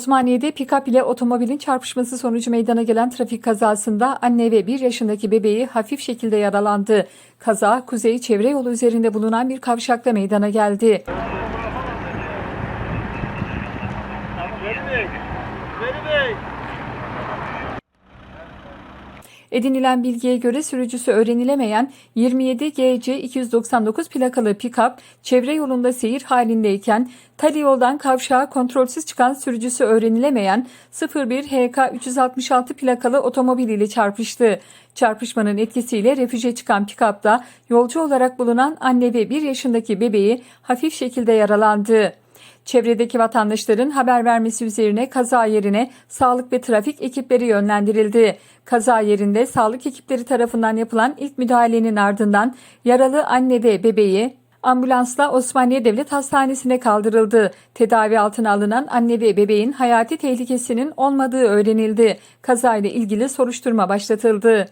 Osmaniye'de pikap ile otomobilin çarpışması sonucu meydana gelen trafik kazasında anne ve 1 yaşındaki bebeği hafif şekilde yaralandı. Kaza Kuzey Çevre Yolu üzerinde bulunan bir kavşakta meydana geldi. Veri Bey. Veri Bey. Edinilen bilgiye göre sürücüsü öğrenilemeyen 27 GC 299 plakalı pikap çevre yolunda seyir halindeyken tali yoldan kavşağa kontrolsüz çıkan sürücüsü öğrenilemeyen 01 HK 366 plakalı otomobil ile çarpıştı. Çarpışmanın etkisiyle refüje çıkan pikapta yolcu olarak bulunan anne ve 1 yaşındaki bebeği hafif şekilde yaralandı. Çevredeki vatandaşların haber vermesi üzerine kaza yerine sağlık ve trafik ekipleri yönlendirildi. Kaza yerinde sağlık ekipleri tarafından yapılan ilk müdahalenin ardından yaralı anne ve bebeği ambulansla Osmaniye Devlet Hastanesi'ne kaldırıldı. Tedavi altına alınan anne ve bebeğin hayati tehlikesinin olmadığı öğrenildi. Kazayla ilgili soruşturma başlatıldı.